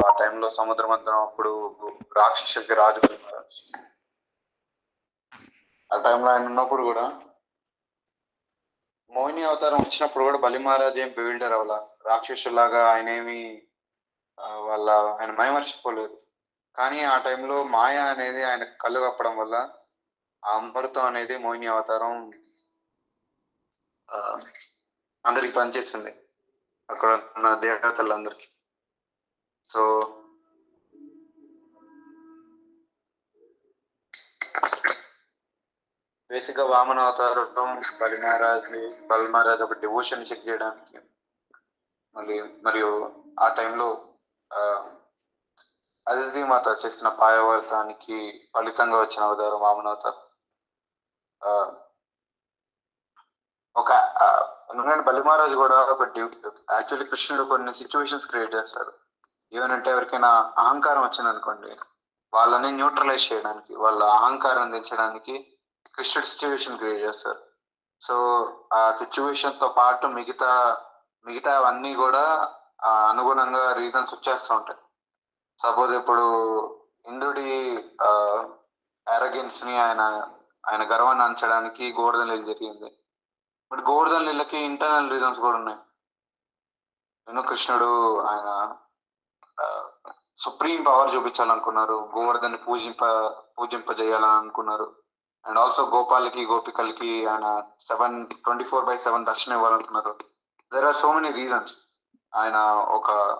ఆ టైంలో సముద్ర మంతనం అప్పుడు రాక్షసులకి రాజు ఆ టైంలో ఆయన ఉన్నప్పుడు కూడా మోహిని అవతారం వచ్చినప్పుడు కూడా బలి మహారాజ్ ఏం బిల్డర్ అవ్వాల? రాక్షసులాగా ఆయన ఏమి వాళ్ళ ఆయన మైమర్చిపోలేదు. కానీ ఆ టైంలో మాయ అనేది ఆయన కళ్ళు కప్పడం వల్ల ఆ అమృతం అనేది మోహిని అవతారం అందరికి పనిచేస్తుంది అక్కడ ఉన్న దేవతలందరికీ. సో బేసిక్గా వామన అవతారం బలి మహారాజ్ బలి మహారాజ్ ఒక డివోషన్ చెక్ చేయడానికి మళ్ళీ మరియు ఆ టైంలో అదితి మాత చేసిన పాయవర్తానికి ఫలితంగా వచ్చిన అవతారం వామన అవతారం ఒక ఆ, ఎందుకంటే బలి కూడా ఒక యాక్చువల్లీ కృష్ణుడు కొన్ని సిచ్యువేషన్స్ క్రియేట్ చేస్తారు. ఈవెన్ అంటే ఎవరికైనా అహంకారం వచ్చింది అనుకోండి వాళ్ళని న్యూట్రలైజ్ చేయడానికి వాళ్ళ అహంకారం దించడానికి క్రిస్టియన్ సిచ్యువేషన్ క్రియేట్ చేస్తారు. సో ఆ సిచ్యువేషన్తో పాటు మిగతా మిగతా అవన్నీ కూడా అనుగుణంగా రీజన్స్ వచ్చేస్తూ ఉంటాయి. సపోజ్ ఇప్పుడు ఇంద్రుడి అరగెన్స్ని ఆయన ఆయన గర్వాన్ని అంచడానికి గోవర్ధన్ లీల జరిగింది. బట్ గోవర్ధన్ లీలకి ఇంటర్నల్ రీజన్స్ కూడా ఉన్నాయి. నేను కృష్ణుడు ఆయన సుప్రీం పవర్ చూపించాలనుకున్నారు గోవర్ధన్ పూజింప పూజింపజేయాలని అనుకున్నారు అండ్ ఆల్సో గోపాలకి గోపికలకి ఆయన seven twenty four by seven దర్శనం ఇవ్వాలనుకున్నారు. There are so many reasons ఆయన ఒక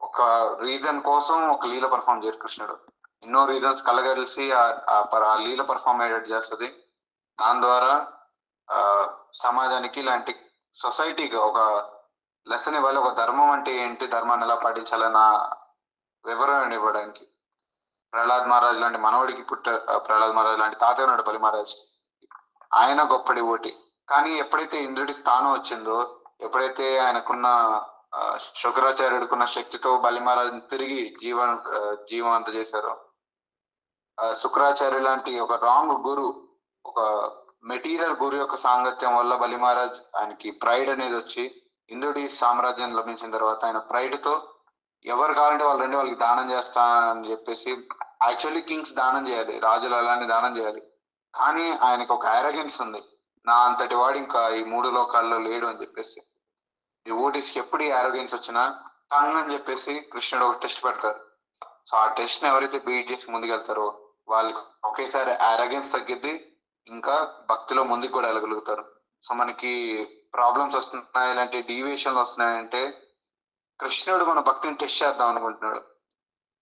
ఒక రీజన్ కోసం ఒక లీల పర్ఫామ్ చేయరు కృష్ణుడు. ఎన్నో రీజన్స్ కలగలిసి ఆ- ఆ పర్- ఆ లీల పర్ఫామ్ అయ్యేటట్టు చేస్తుంది. దాని ద్వారా సమాజానికి ఇలాంటి సొసైటీకి ఒక లెసన్ ఇవ్వాలి. ఒక ధర్మం అంటే ఏంటి? ధర్మాన్ని ఎలా పాటించాలన్న వివరణ ఇవ్వడానికి. ప్రహ్లాద్ మహారాజ్ లాంటి మనవడికి పుట్ట ప్రహ్లాద్ మహారాజ్ లాంటి తాతయ్య ఉన్నాడు బలి మహారాజ్. ఆయన గొప్పడి ఓటి. కానీ ఎప్పుడైతే ఇంద్రుడి స్థానం వచ్చిందో ఎప్పుడైతే ఆయనకున్న శుక్రాచార్యుడుకున్న శుక్రాచార్యుడికున్న శక్తితో బలి మహారాజ్ తిరిగి జీవన ఆ, జీవం చేశారో శుక్రాచార్య లాంటి ఒక రాంగ్ గురు ఒక మెటీరియల్ గురు యొక్క సాంగత్యం వల్ల బలి మహారాజ్ ఆయనకి ప్రైడ్ అనేది వచ్చి ఇంద్రుడి సామ్రాజ్యం లభించిన తర్వాత ఆయన ప్రైడ్తో ఎవరు కావాలంటే వాళ్ళు రండి వాళ్ళకి దానం చేస్తా అని చెప్పేసి యాక్చువల్లీ కింగ్స్ దానం చేయాలి రాజులు అలానే దానం చేయాలి. కానీ ఆయనకు ఒక అరగెన్స్ ఉంది. నా అంతటి వాడు ఇంకా ఈ మూడు లోకాల్లో లేడు అని చెప్పేసి. ఈ ఓటీస్కి ఎప్పుడు ఈ అరగెన్స్ వచ్చినా టంగ్ అని చెప్పేసి కృష్ణుడు ఒక టెస్ట్ పెడతారు సో ఆ టెస్ట్ని ఎవరైతే బీట్ చేసి ముందుకెళ్తారో వాళ్ళకి ఒకేసారి అరగెన్స్ తగ్గిద్ది ఇంకా భక్తిలో ముందుకు కూడా వెళ్ళగలుగుతారు. సో మనకి ప్రాబ్లమ్స్ వస్తున్నాయి ఇలాంటి డీవియేషన్లు వస్తున్నాయంటే కృష్ణుడు మన భక్తిని టెస్ట్ చేద్దాం అనుకుంటున్నాడు.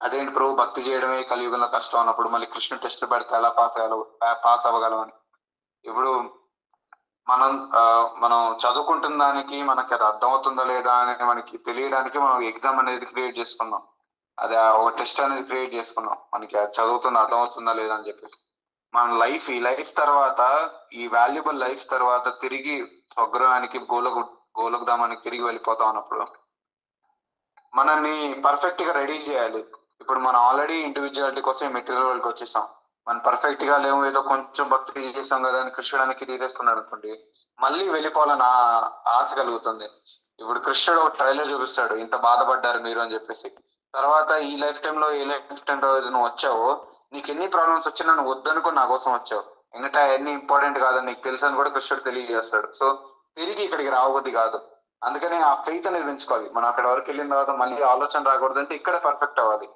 అదేంటి ప్రభు? భక్తి చేయడమే కలియుగంలో కష్టం అన్నప్పుడు మళ్ళీ కృష్ణుడు టెస్ట్ పెడితే ఎలా పాస్ అవ్వగల పాస్ అవ్వగలం అని ఇప్పుడు మనం మనం చదువుకుంటున్న దానికి మనకి అది అర్థమవుతుందా లేదా అని మనకి తెలియడానికి మనం ఎగ్జామ్ అనేది క్రియేట్ చేసుకున్నాం అది ఒక టెస్ట్ అనేది క్రియేట్ చేసుకున్నాం మనకి అది చదువుతున్న అర్థమవుతుందా లేదా అని చెప్పేసి. మన లైఫ్ ఈ లైఫ్ తర్వాత ఈ వాల్యుబుల్ లైఫ్ తర్వాత తిరిగి స్వగృహానికి గోలకు గోలకుధామానికి తిరిగి వెళ్ళిపోతాం అన్నప్పుడు మనల్ని పర్ఫెక్ట్గా రెడీ చేయాలి. ఇప్పుడు మనం ఆల్రెడీ ఇండివిజువాలిటీ కోసం మెటీరియల్ వరల్కి వచ్చేసాం. మనం పర్ఫెక్ట్గా లేవు ఏదో కొంచెం భక్తి చేసాం కదా అని కృష్ణుడానికి తీసేసుకున్నాడు అనుకోండి మళ్ళీ వెళ్ళిపోవాలని ఆశ కలుగుతుంది. ఇప్పుడు కృష్ణుడు ఒక ట్రైలర్ చూపిస్తాడు ఇంత బాధపడ్డారు మీరు అని చెప్పేసి. తర్వాత ఈ లైఫ్ టైంలో ఏ లైఫ్ టైంలో నువ్వు వచ్చావో నీకు ఎన్ని ప్రాబ్లమ్స్ వచ్చినా నువ్వు వద్దనుకో నా కోసం వచ్చావు. ఎందుకంటే అవన్నీ ఇంపార్టెంట్ కాదని నీకు తెలుసు అని కూడా కృష్ణుడు తెలియజేస్తాడు. సో తిరిగి ఇక్కడికి రావద్ది కాదు. అందుకని ఆ ఫెయిత్ అనేది పెంచుకోవాలి మనం అక్కడ వరకు వెళ్ళిన తర్వాత మళ్ళీ ఆలోచన రాకూడదు అంటే ఇక్కడ పర్ఫెక్ట్ అవ్వాలి.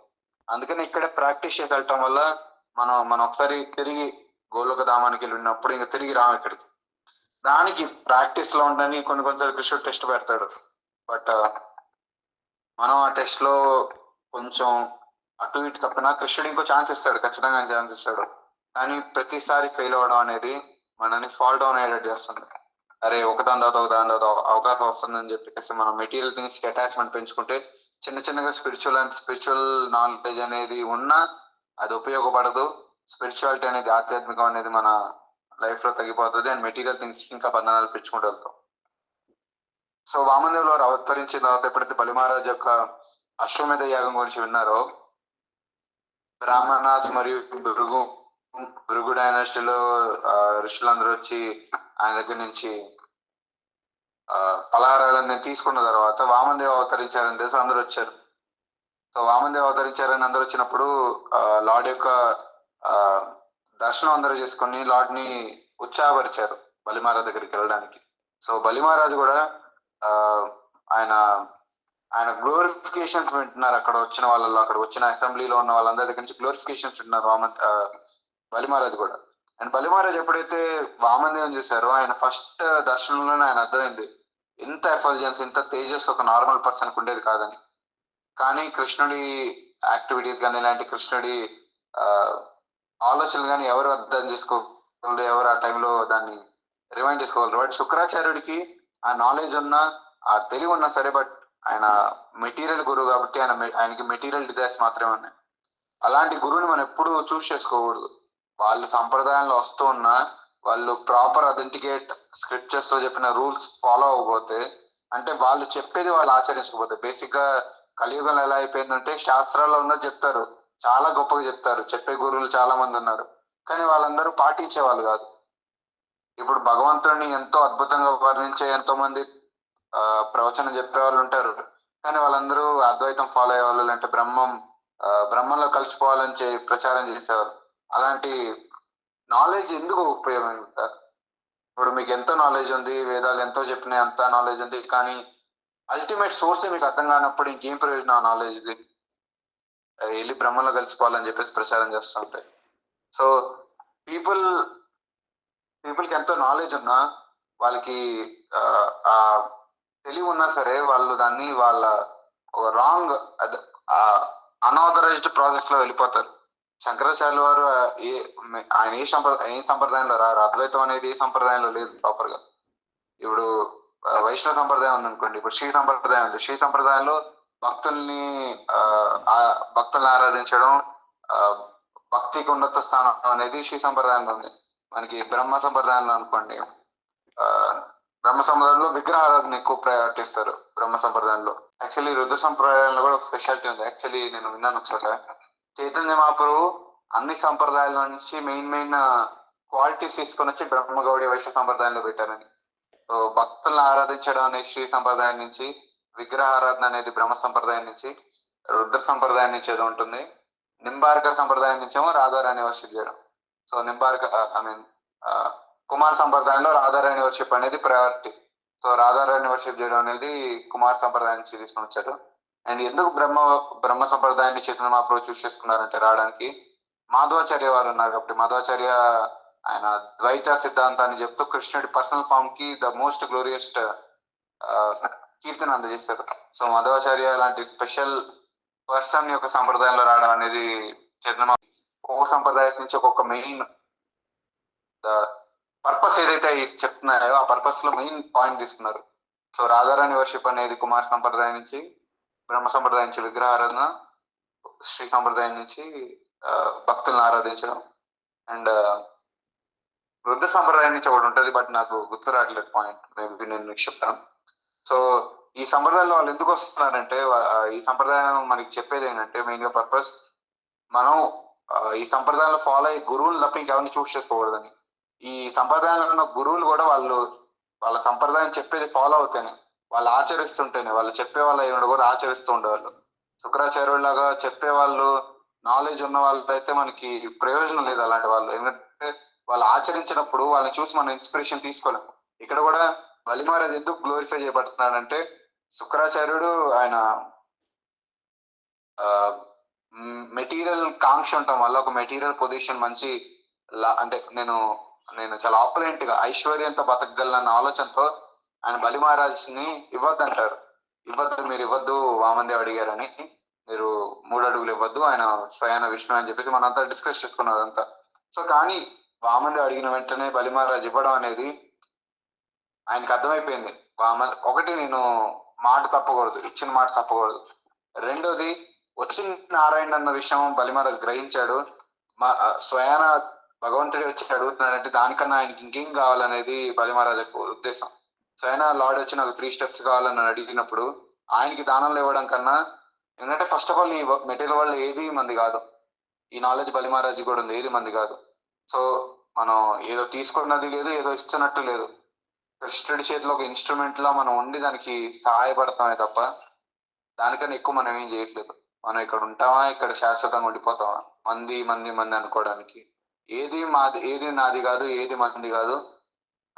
అందుకని ఇక్కడే ప్రాక్టీస్ చేసి వెళ్ళటం వల్ల మనం మనం ఒకసారి తిరిగి గోలోక ధామానికి వెళ్ళినప్పుడు ఇంకా తిరిగి రాము ఇక్కడికి. దానికి ప్రాక్టీస్లో ఉండని కొన్ని కొన్నిసార్లు కృష్ణుడు టెస్ట్ పెడతాడు. బట్ uh, మనం ఆ టెస్ట్లో కొంచెం అటు ఇటు తప్పినా కృష్ణుడు ఇంకో ఛాన్స్ ఇస్తాడు. ఖచ్చితంగా ఛాన్స్ ఇస్తాడు. కానీ ప్రతిసారి ఫెయిల్ అవ్వడం అనేది మనని ఫాల్ డౌన్ అయ్యేటట్టు చేస్తుంది. అరే ఒక దాని తర్వాత ఒక దాని తర్వాత అవకాశం వస్తుందని చెప్పేసి మనం మెటీరియల్ థింగ్స్కి అటాచ్మెంట్ పెంచుకుంటే చిన్న చిన్నగా స్పిరిచువల్ అండ్ స్పిరిచువల్ నాలెడ్జ్ అనేది ఉన్నా అది ఉపయోగపడదు. స్పిరిచువాలిటీ అనేది ఆధ్యాత్మికం అనేది మన లైఫ్లో తగ్గిపోతుంది అండ్ మెటీరియల్ థింగ్స్ ఇంకా బంధనాలు పెంచుకుంటూ వెళ్తాం. సో వామదేవులు వారు అవతరించిన తర్వాత ఎప్పుడైతే బలిమహారాజ్ యొక్క అశ్వమేధ యాగం గురించి విన్నారో బ్రాహ్మణాస్ మరియు భృగు భృగు డైనాసిటీలో ఋషులందరూ వచ్చి ఆయన దగ్గర నుంచి పలహారాలన్నీ తీసుకున్న తర్వాత వామదేవ్ అవతరించారని తెలిసి అందరూ వచ్చారు. సో వామదేవ్ అవతరించారని అందరూ వచ్చినప్పుడు లార్డ్ యొక్క దర్శనం అందరూ చేసుకొని లార్డ్ని ఉత్సాహపరిచారు బలిమహారాజ్ దగ్గరికి వెళ్ళడానికి. సో బలిమహారాజు కూడా ఆయన ఆయన గ్లోరిఫికేషన్స్ వింటున్నారు అక్కడ వచ్చిన వాళ్ళలో అక్కడ వచ్చిన అసెంబ్లీలో ఉన్న వాళ్ళందరి దగ్గర నుంచి గ్లోరిఫికేషన్స్ వింటున్నారు వామన్ ఆ, కూడా. అండ్ బలిమహారాజ్ ఎప్పుడైతే వామదేవం చూసారో ఆయన ఫస్ట్ దర్శనంలోనే ఆయన అర్థమైంది ఇంత ఎఫల్జెన్స్ ఇంత తేజస్ ఒక నార్మల్ పర్సన్ ఉండేది కాదని. కానీ కృష్ణుడి యాక్టివిటీస్ కానీ ఇలాంటి కృష్ణుడి ఆలోచనలు కానీ ఎవరు అర్థం చేసుకోగలరు ఎవరు ఆ టైంలో దాన్ని రిమైండ్ చేసుకోగలరు. బట్ శుక్రాచార్యుడికి ఆ నాలెడ్జ్ ఉన్నా ఆ తెలివి ఉన్నా సరే బట్ ఆయన మెటీరియల్ గురువు కాబట్టి ఆయన మె- ఆయనకి మెటీరియల్ డిజైర్స్ మాత్రమే ఉన్నాయి. అలాంటి గురువుని మనం ఎప్పుడు చూస్ చేసుకోకూడదు. వాళ్ళు సంప్రదాయంలో వస్తూ ఉన్నా వాళ్ళు ప్రాపర్ అథెంటికేట్ స్క్రిప్చర్స్లో చెప్పిన రూల్స్ ఫాలో అవ్వకపోతే అంటే వాళ్ళు చెప్పేది వాళ్ళు ఆచరించకపోతే బేసిక్గా కలియుగంలో ఎలా అయిపోయిందంటే శాస్త్రాల్లో ఉన్నది చెప్తారు. చాలా గొప్పగా చెప్తారు. చెప్పే గురువులు చాలా మంది ఉన్నారు. కానీ వాళ్ళందరూ పాటించే వాళ్ళు కాదు. ఇప్పుడు భగవంతుడిని ఎంతో అద్భుతంగా వర్ణించే ఎంతో మంది ఆ, ప్రవచనం చెప్పే వాళ్ళు ఉంటారు. కానీ వాళ్ళందరూ అద్వైతం ఫాలో అయ్యే వాళ్ళు అంటే బ్రహ్మం బ్రహ్మంలో కలిసిపోవాలని ప్రచారం చేసేవారు అలాంటి నాలెడ్జ్ ఎందుకు ఉపయోగం? సార్ ఇప్పుడు మీకు ఎంతో నాలెడ్జ్ ఉంది వేదాలు ఎంతో చెప్పిన అంత నాలెడ్జ్ ఉంది కానీ అల్టిమేట్ సోర్స్ మీకు అర్థం కానప్పుడు ఇంకేం ప్రయోజనం ఆ నాలెడ్జ్ ఇది వెళ్ళి బ్రహ్మంలో కలిసిపోవాలని చెప్పేసి ప్రచారం చేస్తూ ఉంటాయి. సో పీపుల్ పీపుల్కి ఎంతో నాలెడ్జ్ ఉన్నా వాళ్ళకి ఆ, తెలివి ఉన్నా సరే వాళ్ళు దాన్ని వాళ్ళ రాంగ్ అనాథరైజ్డ్ ప్రాసెస్లో వెళ్ళిపోతారు. శంకరాచార్యుల వారు ఆ, ఏ ఆయన ఏ సంప్రదాయ ఏ సంప్రదాయంలో రారు అద్వైతం అనేది ఏ సంప్రదాయంలో లేదు ప్రాపర్గా ఇప్పుడు వైష్ణవ సంప్రదాయం ఉందనుకోండి ఇప్పుడు శ్రీ సంప్రదాయం ఉంది. శ్రీ సంప్రదాయంలో భక్తుల్ని ఆ, ఆ భక్తుల్ని ఆరాధించడం ఆ, భక్తికి ఉన్నత స్థానం అనేది శ్రీ సంప్రదాయంలో ఉంది. మనకి బ్రహ్మ సంప్రదాయంలో అనుకోండి ఆ, బ్రహ్మ సంప్రదాయంలో విగ్రహ ఆరాధన ఎక్కువ ప్రయారిటీ ఇస్తారు బ్రహ్మ సంప్రదాయంలో. యాక్చువల్లీ రుద్ర సంప్రదాయంలో కూడా ఒక స్పెషాలిటీ ఉంది. యాక్చువల్లీ నేను విన్నాను ఒకసారి. చైతన్య మహాప్రభు అన్ని సంప్రదాయాల నుంచి మెయిన్ మెయిన్ క్వాలిటీస్ తీసుకొని వచ్చి బ్రహ్మగౌడి వైశ్య సంప్రదాయంలో పెట్టారని సో భక్తులను ఆరాధించడం అనేది శ్రీ సంప్రదాయం నుంచి విగ్రహ ఆరాధన అనేది బ్రహ్మ సంప్రదాయం నుంచి రుద్ర సంప్రదాయం నుంచి ఏదో ఉంటుంది. నింబార్క సంప్రదాయం నుంచేమో రాధారాణి వర్షిప్ చేయడం so Nimbarka I mean Kumar సంప్రదాయంలో రాధారాణి వర్షిప్ అనేది ప్రయారిటీ సో రాధారాణి వర్షిప్ చేయడం అనేది కుమార్ సంప్రదాయం నుంచి తీసుకొని వచ్చారు. అండ్ ఎందుకు బ్రహ్మ బ్రహ్మ సంప్రదాయాన్ని చైతన్య మహాప్రభు చూస్ చేసుకున్నారంటే రావడానికి? మాధవాచార్య వారు ఉన్నారు కాబట్టి మాధవాచార్య ఆయన ద్వైత సిద్ధాంతాన్ని చెప్తూ కృష్ణుడి పర్సనల్ ఫామ్కి ద మోస్ట్ గ్లోరియస్ట్ కీర్తన అందజేస్తారు సో మాధవాచార్య లాంటి స్పెషల్ పర్సన్ యొక్క సంప్రదాయంలో రావడం అనేది చైతన్య ఒక్కొక్క సంప్రదాయం నుంచి ఒక్కొక్క మెయిన్ పర్పస్ ఏదైతే చెప్తున్నారో ఆ పర్పస్లో మెయిన్ పాయింట్ తీసుకున్నారు. సో రాధారాణి వర్షిప్ అనేది కుమార్ సంప్రదాయం నుంచి బ్రహ్మ సంప్రదాయం నుంచి విగ్రహారాధన శ్రీ సంప్రదాయం నుంచి భక్తులను ఆరాధించడం అండ్ వృద్ధ సంప్రదాయం నుంచి ఒకటి ఉంటుంది బట్ నాకు గుర్తు రావట్లేదు పాయింట్. మేబీ నేను మీకు చెప్తాను. సో ఈ సంప్రదాయంలో వాళ్ళు ఎందుకు వస్తున్నారంటే ఈ సంప్రదాయం మనకి చెప్పేది ఏంటంటే మెయిన్గా పర్పస్ మనం ఈ సంప్రదాయంలో ఫాలో అయ్యే గురువులు తప్ప ఇంకెవరిని చూస్ చేసుకోకూడదని. ఈ సంప్రదాయంలో ఉన్న గురువులు కూడా వాళ్ళు వాళ్ళ సంప్రదాయం చెప్పేది ఫాలో అవుతేనే వాళ్ళు ఆచరిస్తుంటేనే వాళ్ళు చెప్పే వాళ్ళు అయినప్పుడు కూడా ఆచరిస్తూ ఉండేవాళ్ళు. శుక్రాచార్యులాగా చెప్పే వాళ్ళు నాలెడ్జ్ ఉన్న వాళ్ళు అయితే మనకి ప్రయోజనం లేదు అలాంటి వాళ్ళు. ఎందుకంటే వాళ్ళు ఆచరించినప్పుడు వాళ్ళని చూసి మనం ఇన్స్పిరేషన్ తీసుకోలేము ఇక్కడ కూడా బలిమారాజ్ ఎందుకు గ్లోరిఫై చేయబడుతున్నాడంటే శుక్రాచార్యుడు ఆయన మెటీరియల్ కాంక్ష ఉండటం వల్ల ఒక మెటీరియల్ పొజిషన్ మంచి అంటే నేను నేను చాలా ఆపరెంట్గా ఐశ్వర్యంతో బతకగలన్న ఆలోచనతో ఆయన బలి మహారాజ్ని ఇవ్వద్దంటారు. ఇవ్వద్దు మీరు ఇవ్వద్దు వామందేవ్ అడిగారని. మీరు మూడు అడుగులు ఇవ్వద్దు ఆయన స్వయాన విష్ణు అని చెప్పేసి మనంతా డిస్కస్ చేసుకున్నారు అంతా. సో కానీ వామందేవ్ అడిగిన వెంటనే బలి మహారాజు ఇవ్వడం అనేది ఆయనకి అర్థమైపోయింది. వామ ఒకటి నేను మాట తప్పకూడదు ఇచ్చిన మాట తప్పకూడదు. రెండోది వచ్చిన నారాయణ అన్న విషయం బలి మహారాజ్ గ్రహించాడు. మా స్వయాన భగవంతుడే వచ్చి అడుగుతున్నాడంటే దానికన్నా ఆయనకి ఇంకేం కావాలనేది బలి మహారాజ్ ఉద్దేశం. చైనా లార్డ్ వచ్చి నాకు త్రీ స్టెప్స్ కావాలని అడిగినప్పుడు ఆయనకి దానంలో ఇవ్వడం కన్నా ఎందుకంటే ఫస్ట్ ఆఫ్ ఆల్ ఈ మెటీరియల్ వల్ల ఏది మంది కాదు. ఈ నాలెడ్జ్ బలి మహారాజ్ కూడా ఉంది ఏది మంది కాదు. సో మనం ఏదో తీసుకున్నది లేదు ఏదో ఇస్తున్నట్టు లేదు. కృష్ణుడి చేతిలో ఒక ఇన్స్ట్రుమెంట్ లా మనం ఉండి దానికి సహాయపడతామే తప్ప దానికన్నా ఎక్కువ మనం ఏం చేయట్లేదు. మనం ఇక్కడ ఉంటామా ఇక్కడ శాశ్వతంగా ఉండిపోతామా? మంది మంది మంది అనుకోవడానికి. ఏది మాది ఏది నాది కాదు ఏది మంది కాదు.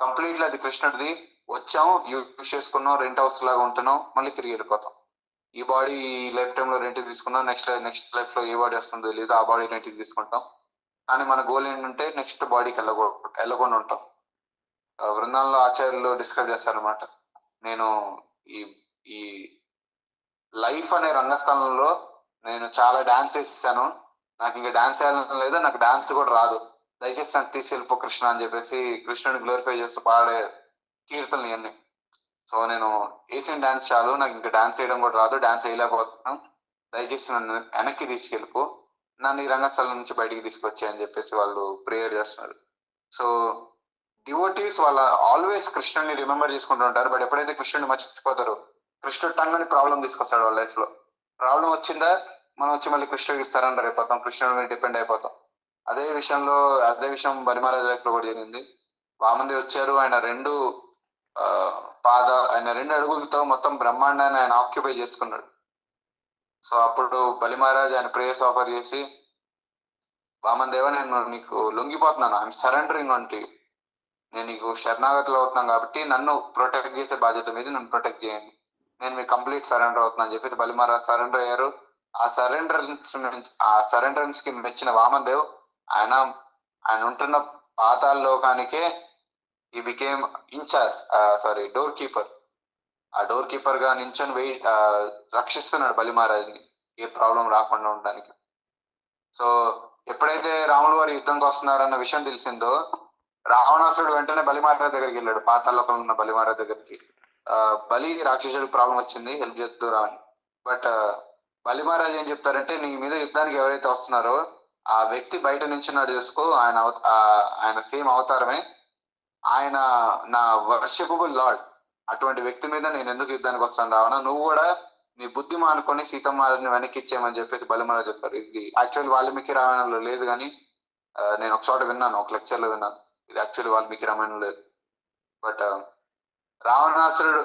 కంప్లీట్లీ అది కృష్ణుడిది. వచ్చాం యూజ్ చేసుకున్నాం రెంట్ హౌస్ లాగా ఉంటున్నాం మళ్ళీ తిరిగి వెళ్ళిపోతాం. ఈ బాడీ ఈ లైఫ్ టైంలో రెంట్ తీసుకున్నాం నెక్స్ట్ నెక్స్ట్ లైఫ్లో ఏ బాడీ వస్తుందో లేదు ఆ బాడీ రెంట్ తీసుకుంటాం. కానీ మన గోల్ ఏంటంటే నెక్స్ట్ బాడీకి వెళ్ళకూడదు వెళ్ళకుండా ఉంటాం. బృందాల్లో ఆచార్యులు డిస్క్రైబ్ చేస్తారనమాట నేను ఈ ఈ లైఫ్ అనే రంగస్థలంలో నేను చాలా డాన్స్ వేసేసాను. నాకు ఇంకా డాన్స్ వేయాలని లేదు నాకు డాన్స్ కూడా రాదు. దయచేసి నన్ను తీసుకెళ్ళిపో కృష్ణ అని చెప్పేసి కృష్ణుని గ్లోరిఫై చేస్తూ పాడే కీర్తనలు ఇవన్నీ. సో నేను వేసిన డాన్స్ చాలు నాకు ఇంకా డాన్స్ చేయడం కూడా రాదు డాన్స్ వేయలేకపోతున్నాను దయచేసి నన్ను వెనక్కి తీసుకెళ్ళిపో నన్ను ఈ రంగస్థలం నుంచి బయటికి తీసుకొచ్చాయి అని చెప్పేసి వాళ్ళు ప్రేయర్ చేస్తున్నారు. సో డివోటీస్ వాళ్ళ ఆల్వేస్ కృష్ణుని రిమెంబర్ చేసుకుంటూ ఉంటారు బట్ ఎప్పుడైతే కృష్ణుని మర్చిపోతారు కృష్ణుడు టంగ్ అని ప్రాబ్లం తీసుకొస్తాడు వాళ్ళ లైఫ్లో ప్రాబ్లం వచ్చిందా? మనం వచ్చి మళ్ళీ కృష్ణుడికి ఇస్తారని అయిపోతాం కృష్ణుడి మీద డిపెండ్ అయిపోతాం. అదే విషయంలో అదే విషయం బలిమహారాజ్ లైఫ్లో కూడా జరిగింది. వామంది వచ్చారు ఆయన రెండు పాద ఆయన రెండు అడుగులతో మొత్తం బ్రహ్మాండాన్ని ఆయన ఆక్యుపై చేసుకున్నాడు. సో అప్పుడు బలిమహారాజ్ ఆయన ప్రేయర్స్ ఆఫర్ చేసి వామన్ దేవ నేను నీకు లొంగిపోతున్నాను. ఐఎమ్ సరెండరింగ్ అంటే నేను నీకు శరణాగతిలో అవుతున్నాను కాబట్టి నన్ను ప్రొటెక్ట్ చేసే బాధ్యత మీద. నన్ను ప్రొటెక్ట్ చేయండి. నేను మీకు కంప్లీట్ సరెండర్ అవుతున్నాను చెప్పి బలిమహారాజ్ సరెండర్ అయ్యారు. ఆ సరెండరెన్స్ ఆ సరెండరెన్స్కి మెచ్చిన వామన్ దేవ్ ఆయన ఆయన ఉంటున్న పాతాల లోకానికే ఈ became incharge sorry doorkeeper ఆ డోర్ కీపర్గా నించొని వెయిట్ రక్షిస్తున్నాడు బలి మహారాజ్ని. ఏ ప్రాబ్లం రాకుండా ఉండడానికి. సో ఎప్పుడైతే రాములు వారు యుద్ధంకి వస్తున్నారన్న విషయం తెలిసిందో రావణాసుడు వెంటనే బలిమహారాజ్ దగ్గరికి వెళ్ళాడు పాతాళలోకంలో ఉన్న బలిమహారాజ్ దగ్గరికి. బలి రాక్షసుడికి ప్రాబ్లం వచ్చింది హెల్ప్ చేద్దురా అని బట్ బలిమహారాజ్ ఏం చెప్తారంటే నీ మీద యుద్ధానికి ఎవరైతే వస్తున్నారో ఆ వ్యక్తి బయట నించున్నాడు చూసుకో ఆయన ఆయన సేమ్ అవతారమే ఆయన నా వర్షపుబుల్ లార్డ్. అటువంటి వ్యక్తి మీద నేను ఎందుకు యుద్ధానికి వస్తాను రావణ? నువ్వు కూడా నీ బుద్ధి మానుకొని సీతమ్మని వెనక్కి ఇచ్చేయమని చెప్పేసి బలిమరా చెప్పారు. ఇది యాక్చువల్ వాల్మీకి రామాయణంలో లేదు కానీ నేను ఒక చోట విన్నాను ఒక లెక్చర్లో విన్నాను. ఇది యాక్చువల్ వాల్మీకి రామాయణం లేదు. బట్ రావణాసురుడు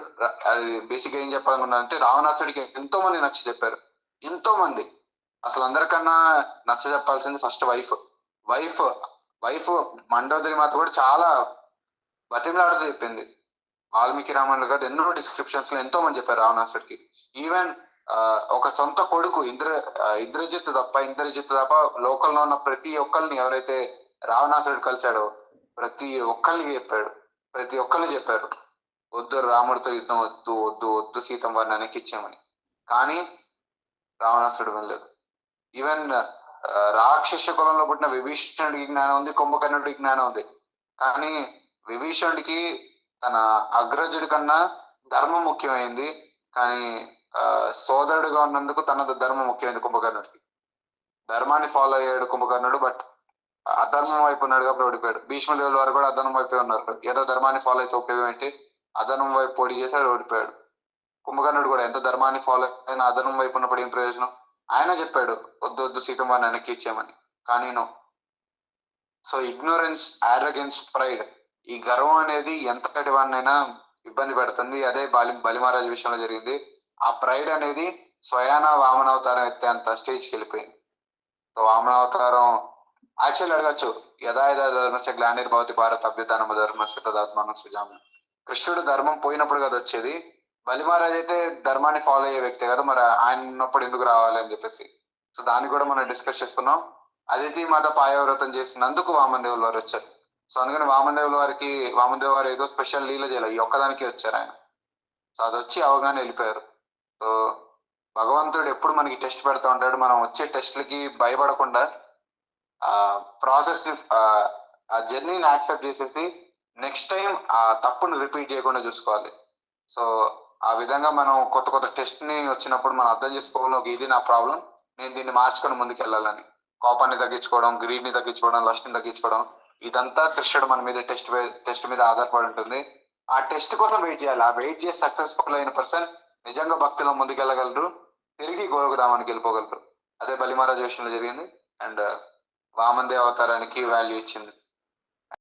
అది బేసిక్ ఏం చెప్పాలనుకున్నానంటే రావణాసుడికి ఎంతో మంది నచ్చ చెప్పారు. ఎంతో మంది. అసలు అందరికన్నా నచ్చ చెప్పాల్సింది first wife wife wife Mandodari మాత కూడా చాలా బతిమలాడుతూ చెప్పింది. వాల్మీకి రామాయణంలో కాదు ఎన్నో డిస్క్రిప్షన్స్లో ఎంతో మంది చెప్పారు రావణాసుడికి ఈవెన్ ఒక సొంత కొడుకు ఇంద్ర ఇంద్రజిత్ తప్ప ఇంద్రజిత్ తప్ప లోకల్లో ఉన్న ప్రతి ఒక్కరిని ఎవరైతే రావణాసురుడు కలిశాడో ప్రతి ఒక్కరిని చెప్పాడు. ప్రతి ఒక్కరిని చెప్పారు. వద్దు రాముడితో యుద్ధం వద్దు వద్దు వద్దు సీతం వారిని వెనక్కి కానీ రావణాసురుడు వినలేదు ఈవెన్ రాక్షస కులంలో పుట్టిన విభీషణుడికి జ్ఞానం ఉంది కుంభకర్ణుడికి జ్ఞానం ఉంది. కానీ విభీషణుడికి తన అగ్రజుడి కన్నా ధర్మం ముఖ్యమైంది. కానీ ఆ, సోదరుడుగా ఉన్నందుకు తనది ధర్మం ముఖ్యమైంది కుంభకర్ణుడికి. ధర్మాన్ని ఫాలో అయ్యాడు కుంభకర్ణుడు బట్ అధర్మం వైపు ఉన్నాడు కాబట్టి ఓడిపోయాడు. భీష్మదేవుల వారు కూడా అధర్మం వైపే ఉన్నారు. ఏదో ధర్మాన్ని ఫాలో అయితే ఉపయోగం ఏంటి? అధర్మం వైపు పొడి చేశాడు ఓడిపోయాడు. కుంభకర్ణుడు కూడా ఎంత ధర్మాన్ని ఫాలో అయినా అధర్మం వైపు ఉన్నప్పుడు ఏం ప్రయోజనం? ఆయన చెప్పాడు వద్దు వద్దు సీతమ్మని వెనక్కి ఇచ్చామని కానీ no so ignorance arrogance pride ఈ గర్వం అనేది ఎంతటి వాడినైనా ఇబ్బంది పెడుతుంది. అదే బలి బలిమహారాజు విషయంలో జరిగింది. ఆ ప్రైడ్ అనేది స్వయాన వామన అవతారం ఎత్తే అంత స్టేజ్కి వెళ్ళిపోయింది. సో వామన అవతారం యాక్చువల్ అడగచ్చు. యథా యథా ధర్మస్య గ్లానిర్భవతి భారత అభ్యుతానమ ధర్మస్య తదాత్మానం సుజామ. కృష్ణుడు ధర్మం పోయినప్పుడు కదా వచ్చేది. బలిమహారాజ్ అయితే ధర్మాన్ని ఫాలో అయ్యే వ్యక్తే కదా. మరి ఆయన ఉన్నప్పుడు ఎందుకు రావాలి అని చెప్పేసి. సో దాన్ని కూడా మనం డిస్కస్ చేసుకున్నాం. అదితి మాత పాయవ్రతం చేసినందుకు వామదేవుల వారు వచ్చారు. సో అందుకని వామదేవుల వారికి వామదేవ్ వారు ఏదో స్పెషల్ లీల చేయాలి. ఈ ఒక్కదానికి వచ్చారు ఆయన. సో అది వచ్చి అవగానే వెళ్ళిపోయారు. సో భగవంతుడు ఎప్పుడు మనకి టెస్ట్ పెడతా ఉంటాడు. మనం వచ్చే టెస్ట్లకి భయపడకుండా ఆ ప్రాసెస్ ఆ, జర్నీని యాక్సెప్ట్ చేసేసి నెక్స్ట్ టైం ఆ తప్పును రిపీట్ చేయకుండా చూసుకోవాలి. సో ఆ విధంగా మనం కొత్త కొత్త టెస్ట్ని వచ్చినప్పుడు మనం అర్థం చేసుకోవడం ఇది నా ప్రాబ్లం నేను దీన్ని మార్చుకొని ముందుకు వెళ్ళాలని కోపాన్ని తగ్గించుకోవడం గ్రీడ్ని తగ్గించుకోవడం లస్ట్ని తగ్గించుకోవడం. ఇదంతా కృష్ణుడు మన మీద టెస్ట్ టెస్ట్ మీద ఆధారపడి ఉంటుంది. ఆ టెస్ట్ కోసం వెయిట్ చేయాలి. ఆ వెయిట్ చేసి సక్సెస్ఫుల్ అయిన పర్సన్ నిజంగా భక్తిలో ముందుకెళ్ళగలరు. తిరిగి గోరకుధామానికి వెళ్ళిపోగలరు. అదే బలిమహారాజ విషయంలో జరిగింది. అండ్ వామందే అవతారానికి వాల్యూ ఇచ్చింది.